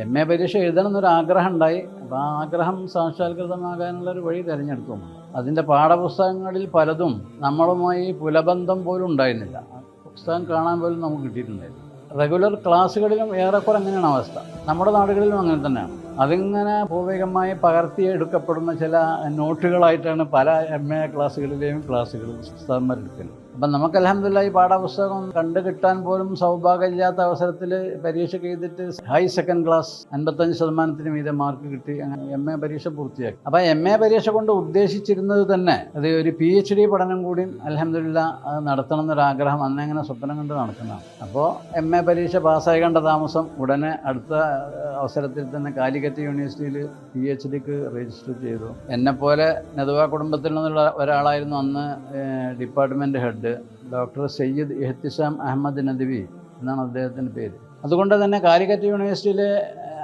M A പരീക്ഷ എഴുതണം എന്നൊരാഗ്രഹം ഉണ്ടായി അപ്പോൾ ആ ആഗ്രഹം സാക്ഷാത്കൃതമാകാനുള്ള ഒരു വഴി തിരഞ്ഞെടുത്തു. അതിന്റെ പാഠപുസ്തകങ്ങളിൽ പലതും നമ്മളുമായി പുലബന്ധം പോലും ഉണ്ടായിരുന്നില്ല. പുസ്തകം കാണാൻ പോലും നമുക്ക് കിട്ടിയിട്ടുണ്ടായിരുന്നു. റെഗുലർ ക്ലാസ്സുകളിലും ഏറെക്കുറെ അങ്ങനെയാണ് അവസ്ഥ. നമ്മുടെ നാടുകളിലും അങ്ങനെ തന്നെയാണ്. അതിങ്ങനെ പൂർവികമായി പകർത്തിയെടുക്കപ്പെടുന്ന ചില നോട്ടുകളായിട്ടാണ് പല എം എ ക്ലാസ്സുകളിലെയും ക്ലാസ്സുകൾ പുസ്തകന്മാരെടുക്കൽ അപ്പം നമുക്ക് അലഹമില്ല ഈ പാഠപുസ്തകം കണ്ടു കിട്ടാൻ പോലും സൗഭാഗ്യമില്ലാത്ത അവസരത്തിൽ പരീക്ഷ എഴുതിയിട്ട് ഹൈ സെക്കൻഡ് ക്ലാസ് അൻപത്തഞ്ച് ശതമാനത്തിന് മീതെ മാർക്ക് കിട്ടി. അങ്ങനെ എം എ പരീക്ഷ പൂർത്തിയാക്കി. അപ്പം എം എ പരീക്ഷ കൊണ്ട് ഉദ്ദേശിച്ചിരുന്നത് തന്നെ അത് ഒരു പി എച്ച് ഡി പഠനം കൂടിയും അലഹമില്ല നടത്തണം എന്നൊരാഗ്രഹം അന്നെങ്ങനെ സ്വപ്നം കണ്ട് നടക്കുന്നതാണ്. അപ്പോൾ എം എ പരീക്ഷ പാസ്സായി കണ്ട താമസം ഉടനെ അടുത്ത അവസരത്തിൽ തന്നെ കാലിക്കറ്റ് യൂണിവേഴ്സിറ്റിയിൽ പി എച്ച് ഡിക്ക് രജിസ്റ്റർ ചെയ്തു. എന്നെപ്പോലെ നെതുവ കുടുംബത്തിൽ നിന്നുള്ള ഒരാളായിരുന്നു അന്ന് department head. Doctor Syed Ehtisham Ahmad Nadwi എന്നാണ് അദ്ദേഹത്തിന്റെ പേര്. അതുകൊണ്ട് തന്നെ കാലിക്കറ്റ് യൂണിവേഴ്സിറ്റിയിലെ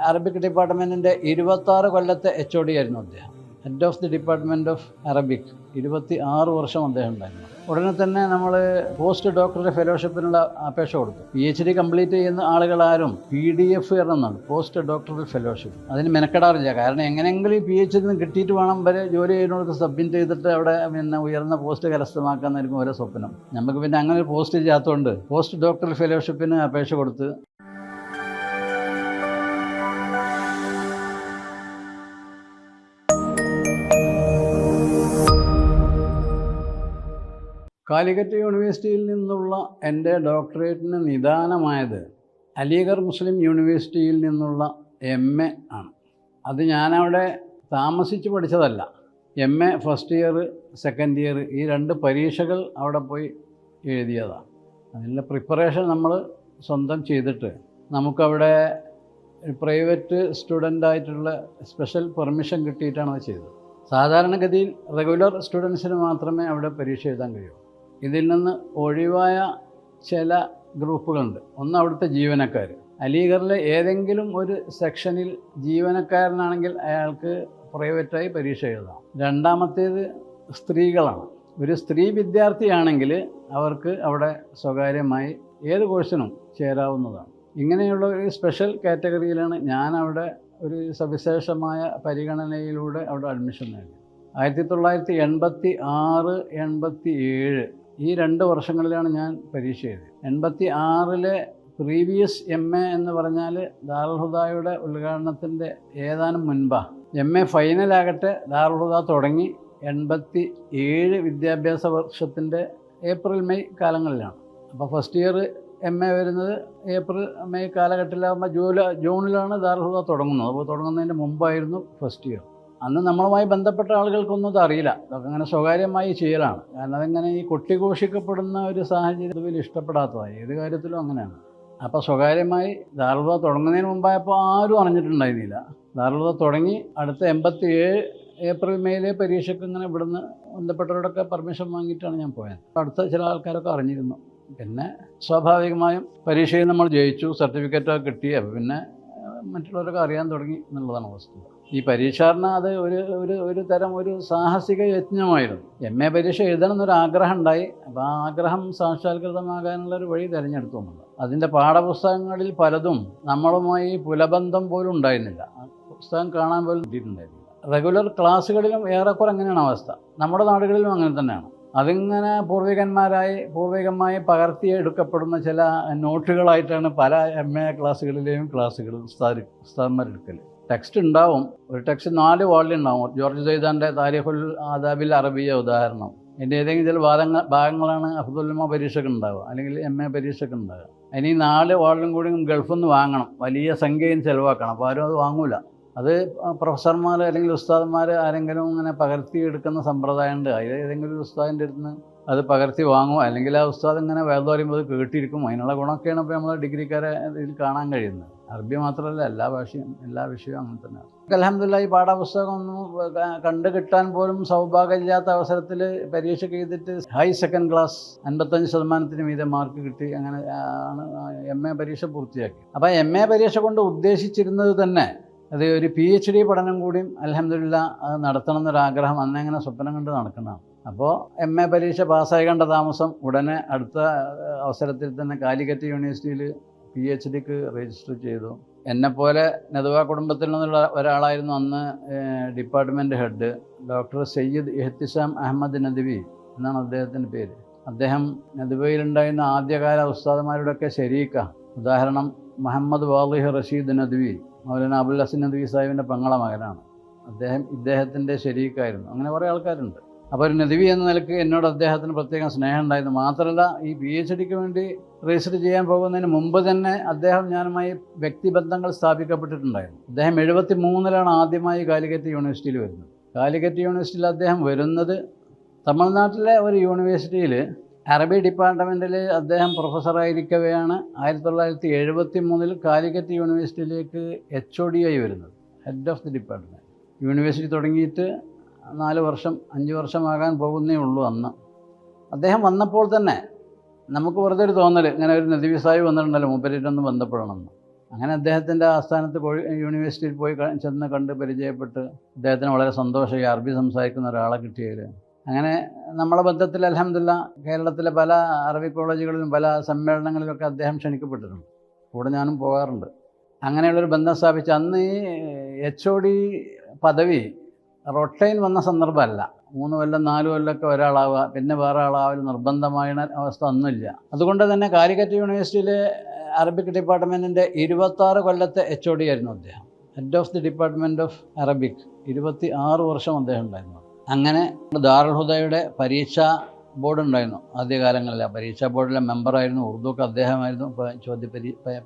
അറബിക് ഡിപ്പാർട്ട്മെന്റിന്റെ ഇരുപത്താറ് കൊല്ലത്തെ എച്ച് ഒ ഡി ആയിരുന്നു അദ്ദേഹം. Head of the department of Arabic ഇരുപത്തി ആറ് വർഷം അദ്ദേഹം ഉണ്ടായിരുന്നു. ഉടനെ തന്നെ നമ്മൾ പോസ്റ്റ് ഡോക്ടറുടെ ഫെലോഷിപ്പിനുള്ള അപേക്ഷ കൊടുത്തു. പി എച്ച് ഡി കംപ്ലീറ്റ് ചെയ്യുന്ന ആളുകളാരും പി ഡി എഫ് എന്നാണ് പോസ്റ്റ് ഡോക്ടറുടെ ഫെലോഷിപ്പ്. അതിന് മെനക്കെടാറില്ല. കാരണം എങ്ങനെയെങ്കിലും പി എച്ച് ഡി കിട്ടിയിട്ട് വേണം വരെ ജോലി ചെയ്യുന്നവർക്ക് സബ്മിറ്റ് ചെയ്തിട്ട് അവിടെ പിന്നെ ഉയർന്ന പോസ്റ്റ് കരസ്ഥമാക്കാന്നായിരിക്കും ഓരോ സ്വപ്നം. നമുക്ക് പിന്നെ അങ്ങനെ ഒരു പോസ്റ്റ് ചെയ്യാത്തതുകൊണ്ട് പോസ്റ്റ് ഡോക്ടറൽ ഫെലോഷിപ്പിന് അപേക്ഷ കൊടുത്ത് കാലിക്കറ്റ് യൂണിവേഴ്സിറ്റിയിൽ നിന്നുള്ള എന്റെ ഡോക്ടറേറ്റിന് നിദാനമായത് അലിഗർ മുസ്ലിം യൂണിവേഴ്സിറ്റിയിൽ നിന്നുള്ള എം എ ആണ്. അത് ഞാനവിടെ താമസിച്ച് പഠിച്ചതല്ല. M A first year second year ഈ രണ്ട് പരീക്ഷകൾ അവിടെ പോയി എഴുതിയതാണ്. അതിന്റെ പ്രിപ്പറേഷൻ നമ്മൾ സ്വന്തം ചെയ്തിട്ട് നമുക്കവിടെ പ്രൈവറ്റ് സ്റ്റുഡന്റ് ആയിട്ടുള്ള സ്പെഷ്യൽ പെർമിഷൻ കിട്ടിയിട്ടാണ് അത് ചെയ്തത്. സാധാരണഗതിയിൽ റെഗുലർ സ്റ്റുഡൻസിന് മാത്രമേ അവിടെ പരീക്ഷ എഴുതാൻ കഴിയൂ. ഇതിൽ നിന്ന് ഒഴിവായ ചില ഗ്രൂപ്പുകളുണ്ട്. ഒന്ന് അവിടുത്തെ ജീവനക്കാർ. അലീഗറിലെ ഏതെങ്കിലും ഒരു സെക്ഷനിൽ ജീവനക്കാരനാണെങ്കിൽ അയാൾക്ക് പ്രൈവറ്റായി പരീക്ഷ എഴുതാം. രണ്ടാമത്തേത് സ്ത്രീകളാണ്. ഒരു സ്ത്രീ വിദ്യാർത്ഥിയാണെങ്കിൽ അവർക്ക് അവിടെ സ്വകാര്യമായി ഏത് കോഴ്സിനും ചേരാവുന്നതാണ്. ഇങ്ങനെയുള്ള ഒരു സ്പെഷ്യൽ കാറ്റഗറിയിലാണ് ഞാൻ അവിടെ ഒരു സവിശേഷമായ പരിഗണനയിലൂടെ അവിടെ അഡ്മിഷൻ നേടി ആയിരത്തി തൊള്ളായിരത്തി എൺപത്തി ആറ് എൺപത്തി ഏഴ് ഈ രണ്ട് വർഷങ്ങളിലാണ് ഞാൻ പരീക്ഷ എഴുതിയത്. എൺപത്തി ആറിലെ പ്രീവിയസ് എം എ എന്ന് പറഞ്ഞാൽ ദാർഹുദായുടെ ഉദ്ഘാടനത്തിന്റെ ഏതാനും മുൻപാണ് എം എ ഫൈനലാകട്ടെ ദാർഹുദ തുടങ്ങി എൺപത്തി ഏഴ് വിദ്യാഭ്യാസ വർഷത്തിന്റെ ഏപ്രിൽ മെയ് കാലങ്ങളിലാണ്. അപ്പോൾ ഫസ്റ്റ് ഇയർ എം എ വരുന്നത് ഏപ്രിൽ മെയ് കാലഘട്ടത്തിലാകുമ്പോൾ ജൂലൈ ജൂണിലാണ് ദാർഹുദ തുടങ്ങുന്നത്. അപ്പോൾ തുടങ്ങുന്നതിന് മുമ്പായിരുന്നു ഫസ്റ്റ് ഇയർ. അന്ന് നമ്മളുമായി ബന്ധപ്പെട്ട ആളുകൾക്കൊന്നും ഇത് അറിയില്ല. അങ്ങനെ സ്വകാര്യമായി ചെയ്യലാണ്. കാരണം അതിങ്ങനെ ഈ കൊട്ടിഘോഷിക്കപ്പെടുന്ന ഒരു സാഹചര്യം ഇതിൽ ഇഷ്ടപ്പെടാത്തതാണ് ഏത് കാര്യത്തിലും അങ്ങനെയാണ്. അപ്പോൾ സ്വകാര്യമായി ദാർഹുദ തുടങ്ങുന്നതിന് മുമ്പായപ്പോൾ ആരും അറിഞ്ഞിട്ടുണ്ടായിരുന്നില്ല. ദാർഹുദ തുടങ്ങി അടുത്ത എൺപത്തി ഏഴ് ഏപ്രിൽ മെയ്യിലെ പരീക്ഷയ്ക്ക് ഇങ്ങനെ ഇവിടുന്ന് ബന്ധപ്പെട്ടവരോടൊക്കെ പെർമിഷൻ വാങ്ങിയിട്ടാണ് ഞാൻ പോയത്. അടുത്ത ചില ആൾക്കാരൊക്കെ അറിഞ്ഞിരുന്നു. പിന്നെ സ്വാഭാവികമായും പരീക്ഷയിൽ നമ്മൾ ജയിച്ചു സർട്ടിഫിക്കറ്റൊക്കെ കിട്ടി. പിന്നെ മറ്റുള്ളവരൊക്കെ അറിയാൻ തുടങ്ങി എന്നുള്ളതാണ് വസ്തുത ഈ പരീക്ഷാർണ അത് ഒരു ഒരു ഒരു തരം ഒരു സാഹസിക യജ്ഞമായിരുന്നു എം എ പരീക്ഷ എഴുതണം എന്നൊരു ആഗ്രഹം ഉണ്ടായി. അപ്പോൾ ആ ആഗ്രഹം സാക്ഷാത്കൃതമാകാനുള്ള ഒരു വഴി തിരഞ്ഞെടുത്തു നമ്മൾ. അതിന്റെ പാഠപുസ്തകങ്ങളിൽ പലതും നമ്മളുമായി പുലബന്ധം പോലും ഉണ്ടായിരുന്നില്ല. പുസ്തകം കാണാൻ പോലും കിട്ടിയിട്ടുണ്ടായിരുന്നില്ല. റെഗുലർ ക്ലാസ്സുകളിലും ഏറെക്കുറെ അങ്ങനെയാണ് അവസ്ഥ. നമ്മുടെ നാടുകളിലും അങ്ങനെ തന്നെയാണ്. അതിങ്ങനെ പൂർവികന്മാരായി പൂർവികമായി പകർത്തിയെടുക്കപ്പെടുന്ന ചില നോട്ടുകളായിട്ടാണ് പല എം എ ക്ലാസ്സുകളിലെയും ക്ലാസ്സുകൾ ഉസ്താദ് ഉസ്താദന്മാരെടുക്കൽ ടെക്സ്റ്റ് ഉണ്ടാവും. ഒരു ടെക്സ്റ്റ് നാല് വാളിൽ ഉണ്ടാവും. ജോർജ് സൈദാന്റെ താരിഖുൽ ആദാബിൽ അറബിയ ഉദാഹരണം. എന്റെ ഏതെങ്കിലും ചില ഭാഗങ്ങൾ ഭാഗങ്ങളാണ് അഫ്ദുൽമ പരീക്ഷയ്ക്ക് ഉണ്ടാവുക. അല്ലെങ്കിൽ എം എ പരീക്ഷയ്ക്ക് ഉണ്ടാവുക. ഈ നാല് വാളിലും കൂടി ഗൾഫിൽ നിന്ന് വാങ്ങണം. വലിയ സംഖ്യയും ചിലവാക്കണം. അപ്പോൾ ആരും അത് വാങ്ങൂല. അത് പ്രൊഫസർമാർ അല്ലെങ്കിൽ ഉസ്താദന്മാർ ആരെങ്കിലും ഇങ്ങനെ പകർത്തി എടുക്കുന്ന സമ്പ്രദായം ഉണ്ട്. അതിൽ ഏതെങ്കിലും ഒരു ഉസ്താദിന്റെ അടുത്ത് അത് പകർത്തി വാങ്ങും. അല്ലെങ്കിൽ ആ ഉസ്താദ് ഇങ്ങനെ വേദം പറയുമ്പോൾ അത് കേട്ടിരിക്കും. അതിനുള്ള ഗുണമൊക്കെയാണ് ഇപ്പോൾ നമ്മൾ ഡിഗ്രിക്കാരെ ഇതിൽ കാണാൻ കഴിയുന്നത്. അറബി മാത്രമല്ല എല്ലാ ഭാഷയും എല്ലാ വിഷയവും അങ്ങനെ തന്നെയാണ്. അലഹമില്ല ഈ പാഠപുസ്തകം ഒന്നും കണ്ടു കിട്ടാൻ പോലും സൗഭാഗ്യമില്ലാത്ത അവസരത്തിൽ പരീക്ഷ എഴുതിയിട്ട് ഹൈ സെക്കൻഡ് ക്ലാസ് അൻപത്തഞ്ച് ശതമാനത്തിന് മീതെ മാർക്ക് കിട്ടി അങ്ങനെ ആണ് എം എ പരീക്ഷ പൂർത്തിയാക്കി. അപ്പോൾ എം എ പരീക്ഷ കൊണ്ട് ഉദ്ദേശിച്ചിരുന്നത് തന്നെ അത് ഒരു പി എച്ച് ഡി പഠനം കൂടിയും അലഹമില്ല നടത്തണം എന്നൊരാഗ്രഹം അന്നെങ്ങനെ സ്വപ്നം കണ്ട് നടക്കുന്നതാണ്. അപ്പോൾ എം എ പരീക്ഷ പാസ്സായി കണ്ട താമസം ഉടനെ അടുത്ത അവസരത്തിൽ തന്നെ കാലിക്കറ്റ് യൂണിവേഴ്സിറ്റിയിൽ പി എച്ച് ഡിക്ക് രജിസ്റ്റർ ചെയ്തു. എന്നെപ്പോലെ നെതുവ കുടുംബത്തിൽ നിന്നുള്ള ഒരാളായിരുന്നു അന്ന് department head doctor Syed Ehtisham Ahmad Nadwi എന്നാണ് അദ്ദേഹത്തിന്റെ പേര്. അദ്ദേഹം നദ്വയിലുണ്ടായിരുന്ന ആദ്യകാല ഉസ്താദന്മാരുടെയൊക്കെ ശരീക്ക. ഉദാഹരണം മുഹമ്മദ് വാലിഹ് റഷീദ് നദ്വി മൗലാന അബുൽ ഹസൻ നദ്വി സാഹിബിന്റെ പങ്ങള മകനാണ്. അദ്ദേഹം ഇദ്ദേഹത്തിന്റെ ശരീക്കായിരുന്നു. അങ്ങനെ കുറേ ആൾക്കാരുണ്ട്. അപ്പോൾ ഒരു നദിവി എന്ന നിലയ്ക്ക് എന്നോട് അദ്ദേഹത്തിന് പ്രത്യേകം സ്നേഹം ഉണ്ടായിരുന്നു. മാത്രമല്ല ഈ പി എച്ച് ഡിക്ക് വേണ്ടി രജിസ്റ്റർ ചെയ്യാൻ പോകുന്നതിന് മുമ്പ് തന്നെ അദ്ദേഹം ഞാനുമായി വ്യക്തിബന്ധങ്ങൾ സ്ഥാപിക്കപ്പെട്ടിട്ടുണ്ടായിരുന്നു. അദ്ദേഹം എഴുപത്തി മൂന്നിലാണ് ആദ്യമായി കാലിക്കറ്റ് യൂണിവേഴ്സിറ്റിയിൽ വരുന്നത്. കാലിക്കറ്റ് യൂണിവേഴ്സിറ്റിയിൽ അദ്ദേഹം വരുന്നത് തമിഴ്നാട്ടിലെ ഒരു യൂണിവേഴ്സിറ്റിയിൽ അറബി ഡിപ്പാർട്ട്മെന്റിൽ അദ്ദേഹം പ്രൊഫസറായിരിക്കവെയാണ് ആയിരത്തി തൊള്ളായിരത്തി എഴുപത്തി മൂന്നിൽ കാലിക്കറ്റ് യൂണിവേഴ്സിറ്റിയിലേക്ക് എച്ച് ഒ ഡി ആയി വരുന്നത്. Head of the department university തുടങ്ങിയിട്ട് നാല് വർഷം അഞ്ച് വർഷമാകാൻ പോകുന്നേ ഉള്ളൂ അന്ന്. അദ്ദേഹം വന്നപ്പോൾ തന്നെ നമുക്ക് വെറുതെ ഒരു തോന്നൽ ഇങ്ങനെ ഒരു നദിവിസായി വന്നിട്ടുണ്ടല്ലോ മൂപ്പരായിട്ടൊന്ന് ബന്ധപ്പെടണമെന്ന് അങ്ങനെ അദ്ദേഹത്തിന്റെ ആസ്ഥാനത്ത് യൂണിവേഴ്സിറ്റിയിൽ പോയി ചെന്ന് കണ്ട് പരിചയപ്പെട്ട് അദ്ദേഹത്തിന് വളരെ സന്തോഷമായി. അറബി സംസാരിക്കുന്ന ഒരാളെ കിട്ടിയതിൽ അങ്ങനെ നമ്മളെ ബന്ധത്തിൽ അലഹമില്ല കേരളത്തിലെ പല അറബി കോളേജുകളിലും പല സമ്മേളനങ്ങളിലൊക്കെ അദ്ദേഹം ക്ഷണിക്കപ്പെട്ടിട്ടുണ്ട്. കൂടെ ഞാനും പോകാറുണ്ട്. അങ്ങനെയുള്ളൊരു ബന്ധം സ്ഥാപിച്ച് അന്ന് ഈ എച്ച് ഒ ഡി പദവി റൊട്ടൈൻ വന്ന സന്ദർഭമല്ല. മൂന്ന് കൊല്ലം നാല് കൊല്ലമൊക്കെ ഒരാളാവുക പിന്നെ വേറെ ആളാവൽ നിർബന്ധമായ അവസ്ഥ ഒന്നുമില്ല. അതുകൊണ്ട് തന്നെ കാലിക്കറ്റ് യൂണിവേഴ്സിറ്റിയിലെ അറബിക് ഡിപ്പാർട്ട്മെന്റിന്റെ ഇരുപത്താറ് കൊല്ലത്തെ എച്ച് ഒ ഡി ആയിരുന്നു അദ്ദേഹം. Head of the department of Arabic ഇരുപത്തി ആറ് വർഷം അദ്ദേഹം ഉണ്ടായിരുന്നു. അങ്ങനെ ദാറുൽ ഹുദയുടെ പരീക്ഷാ ബോർഡ് ഉണ്ടായിരുന്നു. ആദ്യകാലങ്ങളിൽ ആ പരീക്ഷാ ബോർഡിലെ മെമ്പറായിരുന്നു ഉറുദുക്ക് അദ്ദേഹമായിരുന്നു ചോദ്യ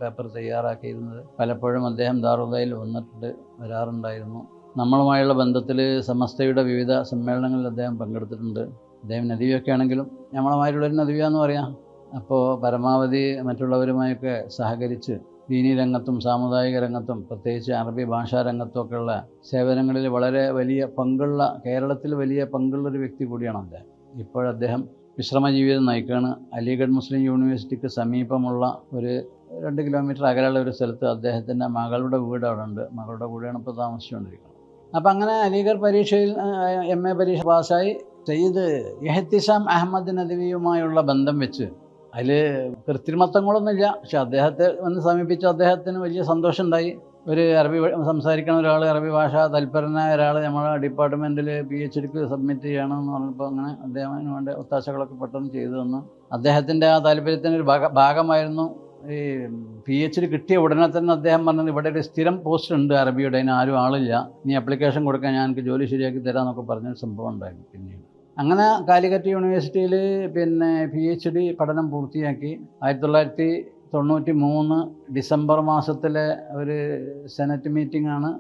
പേപ്പർ തയ്യാറാക്കിയിരുന്നത്. പലപ്പോഴും അദ്ദേഹം ദാറുദയിൽ വന്നിട്ടുണ്ട് വരാറുണ്ടായിരുന്നു. നമ്മളുമായുള്ള ബന്ധത്തിൽ സമസ്തയുടെ വിവിധ സമ്മേളനങ്ങളിൽ അദ്ദേഹം പങ്കെടുത്തിട്ടുണ്ട്. അദ്ദേഹം നദിയൊക്കെ ആണെങ്കിലും നമ്മളുമായിട്ടുള്ളൊരു നദിയ എന്ന് പറയാം. അപ്പോൾ പരമാവധി മറ്റുള്ളവരുമായൊക്കെ സഹകരിച്ച് ദീനി രംഗത്തും സാമുദായിക രംഗത്തും പ്രത്യേകിച്ച് അറബി ഭാഷാ രംഗത്തുമൊക്കെയുള്ള സേവനങ്ങളിൽ വളരെ വലിയ പങ്കുള്ള കേരളത്തിൽ വലിയ പങ്കുള്ള ഒരു വ്യക്തി കൂടിയാണ് അദ്ദേഹം. ഇപ്പോഴദ്ദേഹം വിശ്രമ ജീവിതം നയിക്കുകയാണ്. അലിഗഡ് മുസ്ലിം യൂണിവേഴ്സിറ്റിക്ക് സമീപമുള്ള ഒരു രണ്ട് കിലോമീറ്റർ അകലെയുള്ള ഒരു സ്ഥലത്ത് അദ്ദേഹത്തിന്റെ മകളുടെ വീട് അവിടെ ഉണ്ട്. മകളുടെ കൂടെയാണ് ഇപ്പോൾ താമസിച്ചുകൊണ്ടിരിക്കുന്നത്. അപ്പം അങ്ങനെ അലിഗഡ് പരീക്ഷയിൽ എം എ പരീക്ഷ പാസ്സായി. സയ്യിദ് എഹത്തിസാം അഹമ്മദ് നദവിയുമായുള്ള ബന്ധം വെച്ച് അതിൽ കൃത്രിമത്വങ്ങളൊന്നുമില്ല. പക്ഷെ അദ്ദേഹത്തെ വന്ന് സമീപിച്ച അദ്ദേഹത്തിന് വലിയ സന്തോഷമുണ്ടായി. ഒരു അറബി സംസാരിക്കണ ഒരാൾ അറബി ഭാഷ തൽപരനായ ഒരാൾ നമ്മുടെ ഡിപ്പാർട്ട്മെന്റിൽ പി എച്ച് ഡിക്ക് സബ്മിറ്റ് ചെയ്യണമെന്ന് പറഞ്ഞപ്പോൾ അങ്ങനെ അദ്ദേഹത്തിന് വേണ്ട ഒത്താശകളൊക്കെ പെട്ടെന്ന് ചെയ്തു തന്നു. അദ്ദേഹത്തിന്റെ ആ താല്പര്യത്തിന്റെ ഒരു ഭാഗ ഭാഗമായിരുന്നു. ഈ പി എച്ച് ഡി കിട്ടിയ ഉടനെ തന്നെ അദ്ദേഹം പറഞ്ഞത് ഇവിടെ ഒരു സ്ഥിരം പോസ്റ്റ് ഉണ്ട് അറബിയുടെ അതിന് ആരും ആളില്ല. നീ അപ്ലിക്കേഷൻ കൊടുക്കാൻ ഞാൻ എനിക്ക് ജോലി ശരിയാക്കി തരാം തരാമെന്നൊക്കെ പറഞ്ഞൊരു സംഭവം ഉണ്ടായി പിന്നീട്. അങ്ങനെ കാലിക്കറ്റ് യൂണിവേഴ്സിറ്റിയിൽ പിന്നെ പി എച്ച് ഡി പഠനം പൂർത്തിയാക്കി. ആയിരത്തി തൊള്ളായിരത്തി തൊണ്ണൂറ്റി മൂന്ന് ഡിസംബർ മാസത്തിലെ ഒരു സെനറ്റ് മീറ്റിംഗ് ആണ്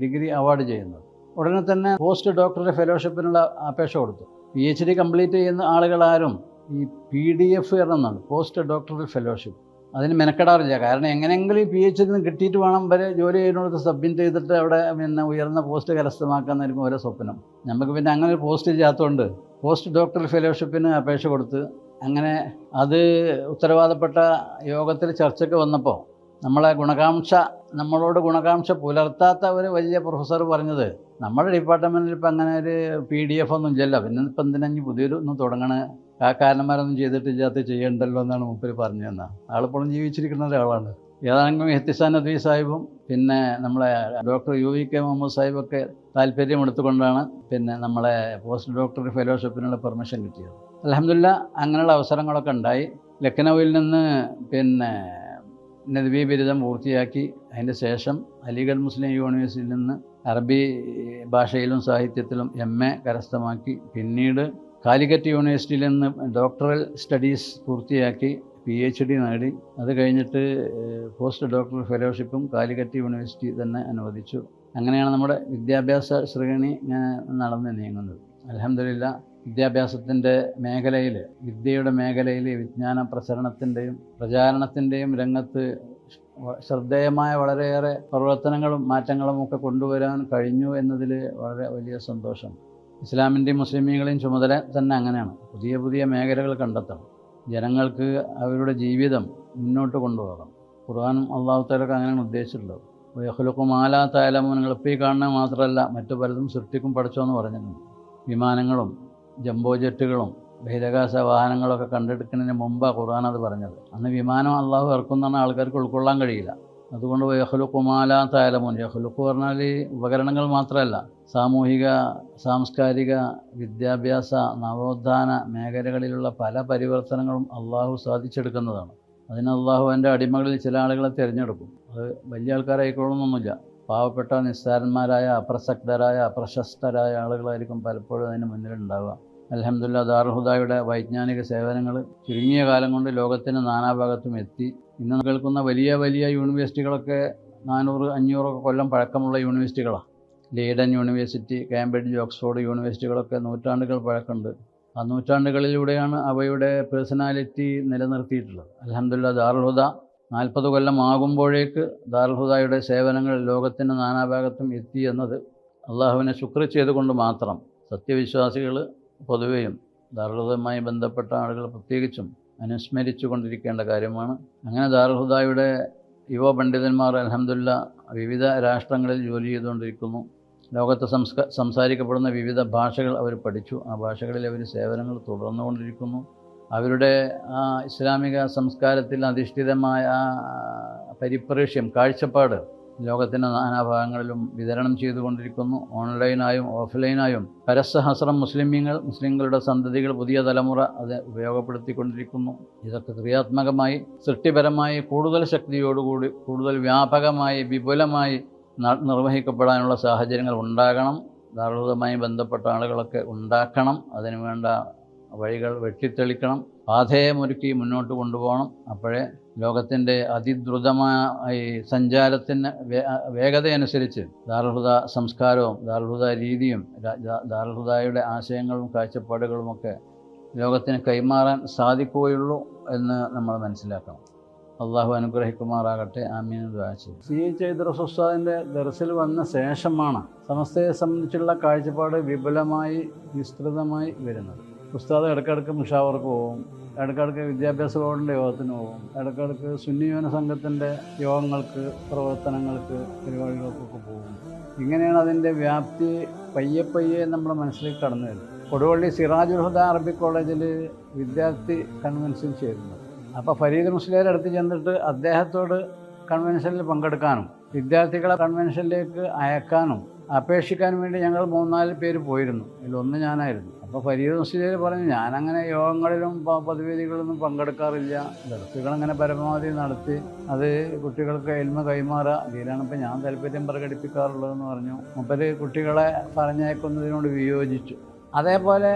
ഡിഗ്രി അവാർഡ് ചെയ്യുന്നത്. ഉടനെ തന്നെ പോസ്റ്റ് ഡോക്ടറുടെ ഫെലോഷിപ്പിനുള്ള അപേക്ഷ കൊടുത്തു. പി എച്ച് ഡി കംപ്ലീറ്റ് ചെയ്യുന്ന ആളുകളാരും ഈ പി ഡി എഫ് എന്നുണ്ട് പോസ്റ്റ് ഡോക്ടറൽ ഫെലോഷിപ്പ് അതിന് മെനക്കെടാറില്ല. കാരണം എങ്ങനെയെങ്കിലും പി എച്ച് ഡി കിട്ടിയിട്ട് വേണം വരെ ജോലി ചെയ്യുന്നിടത്ത് സബ്മിറ്റ് ചെയ്തിട്ട് അവിടെ പിന്നെ ഉയർന്ന പോസ്റ്റ് കരസ്ഥമാക്കാന്നായിരിക്കും ഓരോ സ്വപ്നം. നമുക്ക് പിന്നെ അങ്ങനെ ഒരു പോസ്റ്റ് ചെയ്യാത്തതുകൊണ്ട് പോസ്റ്റ് ഡോക്ടറൽ ഫെലോഷിപ്പിന് അപേക്ഷ കൊടുത്ത് അങ്ങനെ അത് ഉത്തരവാദപ്പെട്ട യോഗത്തിൽ ചർച്ചയ്ക്ക് വന്നപ്പോൾ നമ്മളെ ഗുണകാംക്ഷ നമ്മളോട് ഗുണകാംക്ഷ പുലർത്താത്ത ഒരു വലിയ പ്രൊഫസർ പറഞ്ഞത് നമ്മുടെ ഡിപ്പാർട്ട്മെന്റിൽ ഇപ്പം അങ്ങനെ ഒരു പി ഡി എഫ് ഒന്നും ഇല്ലല്ലോ. പിന്നെ ഇപ്പം എന്തിനാ പുതിയൊരു ഒന്നും തുടങ്ങണേ? കാക്കാരന്മാരൊന്നും ചെയ്തിട്ടില്ലാത്ത ചെയ്യണ്ടല്ലോ എന്നാണ് മൂപ്പര് പറഞ്ഞു തന്നെ ആളിപ്പോഴും ജീവിച്ചിരിക്കുന്ന ഒരാളാണ്. ഏതാണെങ്കിലും എഹ്തിസാൻ നദ്വി സാഹിബും പിന്നെ നമ്മളെ doctor U V K Muhammad സാഹിബൊക്കെ താല്പര്യം എടുത്തുകൊണ്ടാണ് പിന്നെ നമ്മളെ പോസ്റ്റ് ഡോക്ടർ ഫെലോഷിപ്പിനുള്ള പെർമിഷൻ കിട്ടിയത്. അലഹമില്ല അങ്ങനെയുള്ള അവസരങ്ങളൊക്കെ ഉണ്ടായി. ലക്നൌവിൽ നിന്ന് പിന്നെ നദ്വി ബിരുദം പൂർത്തിയാക്കി. അതിന്റെ ശേഷം അലിഗഡ് മുസ്ലിം യൂണിവേഴ്സിറ്റിയിൽ നിന്ന് അറബി ഭാഷയിലും സാഹിത്യത്തിലും എം എ കരസ്ഥമാക്കി. പിന്നീട് കാലിക്കറ്റ് യൂണിവേഴ്സിറ്റിയിൽ നിന്ന് ഡോക്ടറൽ സ്റ്റഡീസ് പൂർത്തിയാക്കി പി എച്ച് ഡി നേടി. അത് കഴിഞ്ഞിട്ട് പോസ്റ്റ് ഡോക്ടർ ഫെലോഷിപ്പും കാലിക്കറ്റ് യൂണിവേഴ്സിറ്റി തന്നെ അനുവദിച്ചു. അങ്ങനെയാണ് നമ്മുടെ വിദ്യാഭ്യാസ ശ്രേണി നടന്നു നീങ്ങുന്നത്. അലഹമില്ല വിദ്യാഭ്യാസത്തിന്റെ മേഖലയിൽ വിദ്യയുടെ മേഖലയിൽ വിജ്ഞാന പ്രസരണത്തിന്റെയും പ്രചാരണത്തിന്റെയും രംഗത്ത് ശ്രദ്ധേയമായ വളരെയേറെ പ്രവർത്തനങ്ങളും മാറ്റങ്ങളും ഒക്കെ കൊണ്ടുവരാൻ കഴിഞ്ഞു എന്നതിൽ വളരെ വലിയ സന്തോഷം. ഇസ്ലാമിന്റെയും മുസ്ലിമീങ്ങളെയും ചുമതല തന്നെ അങ്ങനെയാണ്. പുതിയ പുതിയ മേഖലകൾ കണ്ടെത്തണം. ജനങ്ങൾക്ക് അവരുടെ ജീവിതം മുന്നോട്ട് കൊണ്ടുപോകണം. ഖുർആാനും അള്ളാഹു താലൊക്കെ അങ്ങനെയാണ് ഉദ്ദേശിച്ചിട്ടുള്ളത്. യഹ്ലുക്കും ആലാ താലമോ നിങ്ങൾ ഇപ്പോൾ ഈ കാണുന്നത് മാത്രമല്ല മറ്റു പലതും സൃഷ്ടിക്കും പഠിച്ചോ എന്ന് പറഞ്ഞിട്ടുണ്ട്. വിമാനങ്ങളും ജംബോ ജെറ്റുകളും ബഹിരാകാശ വാഹനങ്ങളൊക്കെ കണ്ടെടുക്കുന്നതിന് മുമ്പാണ് ഖുർആൻ അത് പറഞ്ഞത്. അന്ന് വിമാനം അള്ളാഹു ഇറക്കുന്നതാണ് ആൾക്കാർക്ക് ഉൾക്കൊള്ളാൻ കഴിയില്ല. അതുകൊണ്ട് യഹ്ലുക്കുമാല താലമുൻ യഹ്ലുക്ക് പറഞ്ഞാൽ ഉപകരണങ്ങൾ മാത്രമല്ല സാമൂഹിക സാംസ്കാരിക വിദ്യാഭ്യാസ നവോത്ഥാന മേഖലകളിലുള്ള പല പരിവർത്തനങ്ങളും അള്ളാഹു സാധിച്ചെടുക്കുന്നതാണ്. അതിന് അള്ളാഹു എന്റെ അടിമകളിൽ ചില ആളുകളെ തിരഞ്ഞെടുക്കും. അത് വലിയ ആൾക്കാരായിക്കോളൊന്നുമില്ല പാവപ്പെട്ട നിസ്സാരന്മാരായ അപ്രസക്തരായ അപ്രശസ്തരായ ആളുകളായിരിക്കും പലപ്പോഴും അതിന് മുന്നിലുണ്ടാവുക. അലഹമുല്ല ദാർഹുദായുടെ വൈജ്ഞാനിക സേവനങ്ങൾ ചുരുങ്ങിയ കാലം കൊണ്ട് ലോകത്തിന്റെ നാനാഭാഗത്തും എത്തി. ഇന്ന് കേൾക്കുന്ന വലിയ വലിയ യൂണിവേഴ്സിറ്റികളൊക്കെ നാനൂറ് അഞ്ഞൂറൊക്കെ കൊല്ലം പഴക്കമുള്ള യൂണിവേഴ്സിറ്റികളാണ്. ലീഡൻ യൂണിവേഴ്സിറ്റി കാംബ്രിഡ്ജ് ഓക്സ്ഫോർഡ് യൂണിവേഴ്സിറ്റികളൊക്കെ നൂറ്റാണ്ടുകൾ പഴക്കമുണ്ട്. ആ നൂറ്റാണ്ടുകളിലൂടെയാണ് അവയുടെ പേഴ്സണാലിറ്റി നിലനിർത്തിയിട്ടുള്ളത്. അലഹമ്മദില്ല ദാർഹുദ നാൽപ്പത് കൊല്ലം ആകുമ്പോഴേക്ക് ദാർഹുദായുടെ സേവനങ്ങൾ ലോകത്തിന്റെ നാനാഭാഗത്തും എത്തി എന്നത് അള്ളാഹുവിനെ ശുക്ർ ചെയ്തുകൊണ്ട് മാത്രം. സത്യവിശ്വാസികൾ പൊതുവെയും ദാർഹുദയുമായി ബന്ധപ്പെട്ട ആളുകൾ പ്രത്യേകിച്ചും അനുസ്മരിച്ചു കൊണ്ടിരിക്കേണ്ട കാര്യമാണ്. അങ്ങനെ ദാർഹുദായുടെ യുവ പണ്ഡിതന്മാർ അലഹമില്ല വിവിധ രാഷ്ട്രങ്ങളിൽ ജോലി ചെയ്തുകൊണ്ടിരിക്കുന്നു. ലോകത്ത് സംസ്ക സംസാരിക്കപ്പെടുന്ന വിവിധ ഭാഷകൾ അവർ പഠിച്ചു. ആ ഭാഷകളിൽ അവർ സേവനങ്ങൾ തുടർന്നുകൊണ്ടിരിക്കുന്നു. അവരുടെ ആ ഇസ്ലാമിക സംസ്കാരത്തിൽ അധിഷ്ഠിതമായ ആ പരിപ്രേക്ഷ്യം കാഴ്ചപ്പാട് ലോകത്തിന്റെ നാനാഭാഗങ്ങളിലും വിതരണം ചെയ്തുകൊണ്ടിരിക്കുന്നു. ഓൺലൈനായും ഓഫ്ലൈനായും പരസഹസ്രം മുസ്ലിമീങ്ങൾ മുസ്ലിങ്ങളുടെ സന്തതികൾ പുതിയ തലമുറ അത് ഉപയോഗപ്പെടുത്തിക്കൊണ്ടിരിക്കുന്നു. ഇതൊക്കെ ക്രിയാത്മകമായി സൃഷ്ടിപരമായി കൂടുതൽ ശക്തിയോടുകൂടി കൂടുതൽ വ്യാപകമായി വിപുലമായി നിർവഹിക്കപ്പെടാനുള്ള സാഹചര്യങ്ങൾ ഉണ്ടാകണം. ധാർമ്മികമായി ബന്ധപ്പെട്ട ആളുകളൊക്കെ ഉണ്ടാക്കണം. അതിനുവേണ്ട വഴികൾ വെട്ടിത്തെളിക്കണം. പാഥേയമൊരുക്കി മുന്നോട്ട് കൊണ്ടുപോകണം. അപ്പോഴേ ലോകത്തിന്റെ അതിദ്രുതമായ സഞ്ചാരത്തിന് വേഗതയനുസരിച്ച് ദാർഹുദ സംസ്കാരവും ദാർഹുദ രീതിയും ദാർഹുദായുടെ ആശയങ്ങളും കാഴ്ചപ്പാടുകളുമൊക്കെ ലോകത്തിന് കൈമാറാൻ സാധിക്കുകയുള്ളൂ എന്ന് നമ്മൾ മനസ്സിലാക്കണം. അള്ളാഹു അനുഗ്രഹിക്കുമാറാകട്ടെ. ആമീൻ. ശ്രീ സി എച്ച് ഐദ്രസ് ദർസിൽ വന്ന ശേഷമാണ് സമസ്തയെ സംബന്ധിച്ചുള്ള കാഴ്ചപ്പാട് വിപുലമായി വിസ്തൃതമായി വരുന്നത്. ഉസ്താദ് ഇടയ്ക്കിടയ്ക്ക് മുഷാവർക്ക് പോകും ഇടയ്ക്കിടയ്ക്ക് വിദ്യാഭ്യാസ ബോർഡിന്റെ യോഗത്തിന് പോകും ഇടയ്ക്കിടയ്ക്ക് സുന്നിയോന സംഘത്തിന്റെ യോഗങ്ങൾക്ക് പ്രവർത്തനങ്ങൾക്ക് പരിപാടികൾക്കൊക്കെ പോകും ഇങ്ങനെയാണ് അതിന്റെ വ്യാപ്തി പയ്യെ പയ്യെ നമ്മുടെ മനസ്സിലേക്ക് കടന്നു വരുന്നത്. കൊടുവള്ളി സിറാജുൽ ഹുദ അറബിക് കോളേജിൽ വിദ്യാർത്ഥി കൺവെൻഷൻ ചേരുന്നത്. അപ്പോൾ ഫരീദ് മുസ്ലിയാർ അടുത്ത് ചെന്നിട്ട് അദ്ദേഹത്തോട് കൺവെൻഷനിൽ പങ്കെടുക്കാനും വിദ്യാർത്ഥികളെ കൺവെൻഷനിലേക്ക് അയക്കാനും അപേക്ഷിക്കാനും വേണ്ടി ഞങ്ങൾ മൂന്നാൽ പേര് പോയിരുന്നു. ഇതിലൊന്ന് ഞാനായിരുന്നു. അപ്പോൾ ഫരീദ് മുസ്ലിയാർ പറഞ്ഞു ഞാനങ്ങനെ യോഗങ്ങളിലും പ- പൊതുവേദികളിലൊന്നും പങ്കെടുക്കാറില്ല. ദർസുകളങ്ങനെ പരമാവധി നടത്തി അത് കുട്ടികൾക്ക് എൽമ കൈമാറുക. ഇതിലാണ് ഇപ്പോൾ ഞാൻ താല്പര്യം പ്രകടിപ്പിക്കാറുള്ളതെന്ന് പറഞ്ഞു. മുപ്പര് കുട്ടികളെ പറഞ്ഞയക്കുന്നതിനോട് വിയോജിച്ചു. അതേപോലെ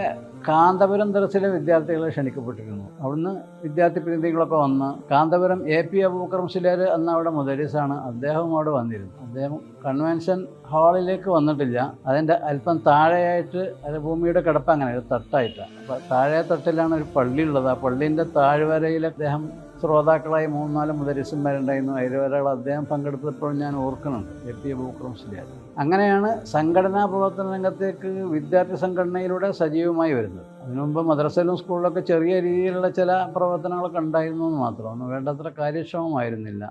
കാന്തപുരം ദർസിലെ വിദ്യാർത്ഥികൾ ക്ഷണിക്കപ്പെട്ടിരുന്നു. അവിടുന്ന് വിദ്യാർത്ഥി പ്രതിനിധികളൊക്കെ വന്ന് കാന്തപുരം എ പി അബൂക്കർ ശിലേർ എന്ന അവിടെ മുദരീസാണ് അദ്ദേഹവും അവിടെ വന്നിരുന്നു അദ്ദേഹം കൺവെൻഷൻ ഹാളിലേക്ക് വന്നിട്ടില്ല. അതിന്റെ അല്പം താഴെയായിട്ട് അത് ഭൂമിയുടെ കിടപ്പ് അങ്ങനെ ഒരു തട്ടായിട്ടാണ്. അപ്പോൾ താഴെ തട്ടിലാണ് ഒരു പള്ളി ഉള്ളത്. ആ പള്ളീന്റെ താഴ്വരയിൽ അദ്ദേഹം ശ്രോതാക്കളായി മൂന്നാൽ അതിൽ അദ്ദേഹം പങ്കെടുത്തപ്പോൾ ഞാൻ ഓർക്കുന്നുണ്ട് എ പി ബൂക്രംസിലെ അങ്ങനെയാണ് സംഘടനാ പ്രവർത്തന രംഗത്തേക്ക് വിദ്യാർത്ഥി സംഘടനയിലൂടെ സജീവമായി വരുന്നത്. അതിനുമുമ്പ് മദ്രസയിലും സ്കൂളിലൊക്കെ ചെറിയ രീതിയിലുള്ള ചില പ്രവർത്തനങ്ങളൊക്കെ ഉണ്ടായിരുന്നു എന്ന് മാത്രം. ഒന്നും വേണ്ടത്ര കാര്യക്ഷമമായിരുന്നില്ല.